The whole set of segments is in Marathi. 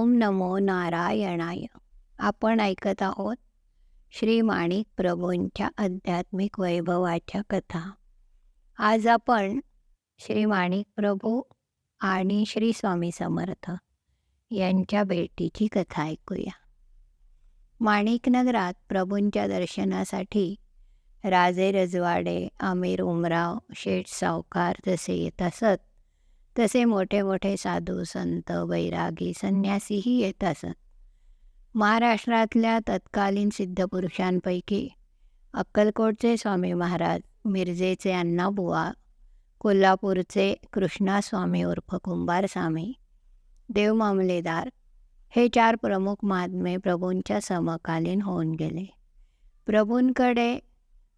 ओम नमो नारायणाय. आपण ऐकत आहोत श्री माणिक प्रभूंच्या आध्यात्मिक वैभवाच्या कथा. आज आपण श्री माणिक प्रभू आणि श्री स्वामी समर्थ यांच्या भेटीची कथा ऐकूया. माणिकनगरात प्रभूंच्या दर्शनासाठी राजे रजवाडे आमिर उमराव शेठ सावकार जसे येत असत तसे मोठे मोठे साधू संत वैरागी संन्यासीही येत असत महाराष्ट्रातल्या तत्कालीन सिद्धपुरुषांपैकी अक्कलकोटचे स्वामी महाराज मिरजेचे अण्णाबुवा कोल्हापूरचे कृष्णास्वामी उर्फ कुंभारस्वामी देवमामलेदार हे चार प्रमुख महात्मे प्रभूंच्या समकालीन होऊन गेले. प्रभूंकडे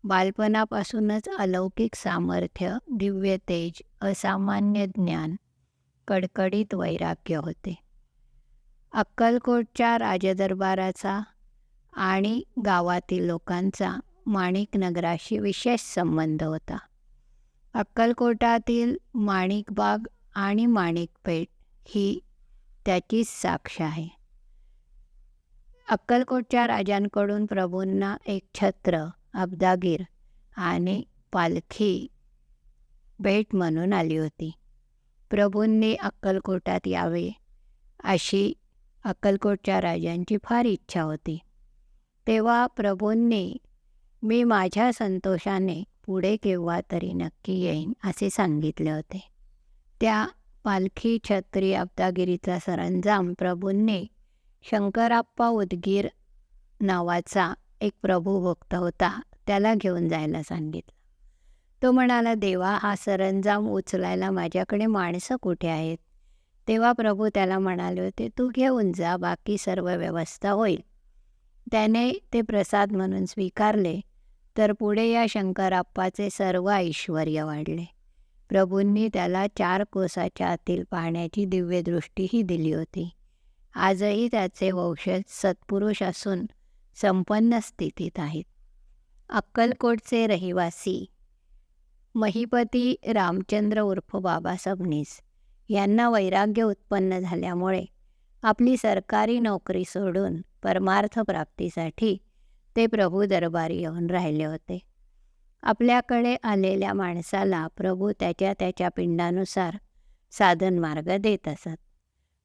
बालपणापासूनच अलौकिक सामर्थ्य दिव्य तेज असामान्य ज्ञान कडकडीत वैराग्य होते. अक्कलकोटच्या राजदरबाराचा आणि गावातील लोकांचा माणिक नगराशी विशेष संबंध होता. अक्कलकोटातील माणिकबाग आणि माणिकपेठ ही त्याचीच साक्ष आहे. अक्कलकोटच्या राजांकडून प्रभूंना एक छत्र अब्दागीर आणि पालखी भेट म्हणून आली होती. प्रभूंनी अक्कलकोटात यावे अशी अक्कलकोटच्या राजांची फार इच्छा होती. तेव्हा प्रभूंनी मी माझ्या संतोषाने पुढे केव्हा तरी नक्की येईन असे सांगितले होते. त्या पालखी छत्री अब्दागिरीचा सरंजाम प्रभूंनी शंकराप्पा उदगीर नावाचा एक प्रभू भक्त होता त्याला घेऊन जायला सांगितलं. तो म्हणाला देवा हा सरंजाम उचलायला माझ्याकडे माणसं कुठे आहेत? तेव्हा प्रभू त्याला म्हणाले होते तू घेऊन जा बाकी सर्व व्यवस्था होईल. त्याने ते प्रसाद म्हणून स्वीकारले तर पुढे या शंकराप्पाचे सर्व ऐश्वर वाढले. प्रभूंनी त्याला चार कोसाच्या आतील पाहण्याची दिव्यदृष्टीही दिली होती. आजही त्याचे वंशज सत्पुरुष असून संपन्न स्थितीत आहेत. अक्कलकोटचे रहिवासी महिपती रामचंद्र उर्फ बाबा सबनीस यांना वैराग्य उत्पन्न झाल्यामुळे आपली सरकारी नोकरी सोडून परमार्थ प्राप्तीसाठी ते प्रभू दरबारी येऊन राहिले होते. आपल्याकडे आलेल्या माणसाला प्रभू त्याच्या त्याच्या पिंडानुसार साधन मार्ग देत असत.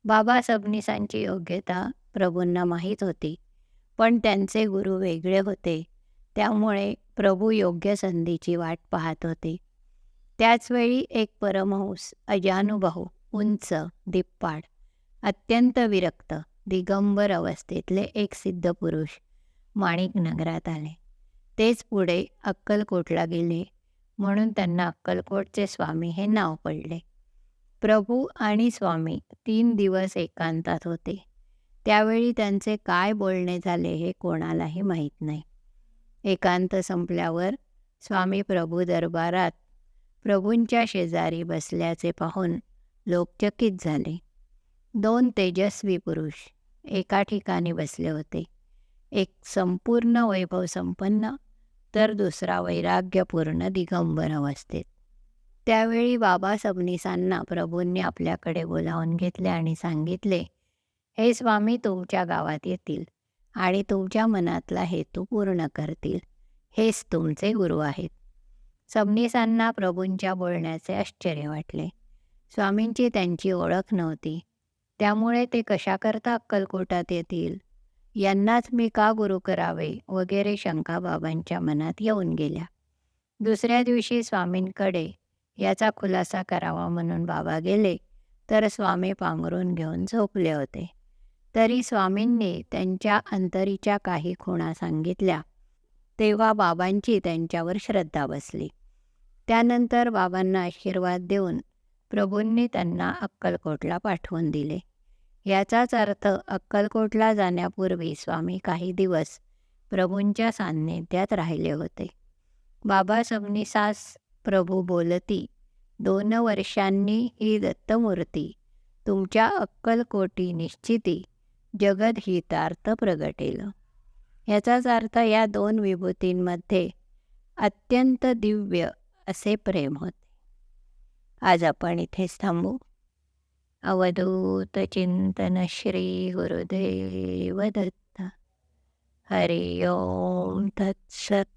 बाबा सबनीसांची योग्यता प्रभूंना माहीत होती. पण त्यांचे गुरु वेगळे होते. त्यामुळे प्रभू योग्य संधीची वाट पाहत होते. त्याचवेळी एक परमहंस अजानुभाऊ उंच दिप्पाड अत्यंत विरक्त दिगंबर अवस्थेतले एक सिद्ध पुरुष माणिक नगरात आले. तेच पुढे अक्कलकोटला गेले. म्हणून त्यांना अक्कलकोटचे स्वामी हे नाव पडले. प्रभू आणि स्वामी तीन दिवस एकांतात होते. त्यावेळी त्यांचे काय बोलणे झाले हे कोणालाही माहीत नाही. एकांत संपल्यावर स्वामी प्रभू दरबारात प्रभूंच्या शेजारी बसल्याचे पाहून लोक चकित झाले. दोन तेजस्वी पुरुष एका ठिकाणी बसले होते. एक संपूर्ण वैभव संपन्न तर दुसरा वैराग्यपूर्ण दिगंबर अवस्थेत. त्यावेळी बाबा सबनीसांना प्रभूंनी आपल्याकडे बोलावून घेतले आणि सांगितले हे स्वामी तुमच्या गावात येतील आणि तुमच्या मनातला हेतू पूर्ण करतील. हेच तुमचे गुरु आहेत. सबनीसांना प्रभूंच्या बोलण्याचे आश्चर्य वाटले. स्वामींची त्यांची ओळख नव्हती. त्यामुळे ते कशाकरता अक्कलकोटात येतील? यांनाच मी का गुरु करावे? वगैरे शंका बाबांच्या मनात येऊन गेल्या. दुसऱ्या दिवशी स्वामींकडे याचा खुलासा करावा म्हणून बाबा गेले तर स्वामी पांघरून घेऊन झोपले होते. तरी स्वामींनी त्यांच्या अंतरीच्या काही खुणा सांगितल्या. तेव्हा बाबांची त्यांच्यावर श्रद्धा बसली. त्यानंतर बाबांना आशीर्वाद देऊन प्रभूंनी त्यांना अक्कलकोटला पाठवून दिले. याचाच अर्थ अक्कलकोटला जाण्यापूर्वी स्वामी काही दिवस प्रभूंच्या सान्निध्यात राहिले होते. बाबा सबनिसास प्रभू बोलती दोन वर्षांनी ही दत्तमूर्ती तुमच्या अक्कलकोटी निश्चिती जगदहितार्थ प्रगटेल. याचाच अर्थ या दोन विभूतींमध्ये अत्यंत दिव्य असे प्रेम होते. आज आपण इथेच थांबू. अवधूत चिंतन श्री गुरुदेव दत्त. हरि ओम तत्सत.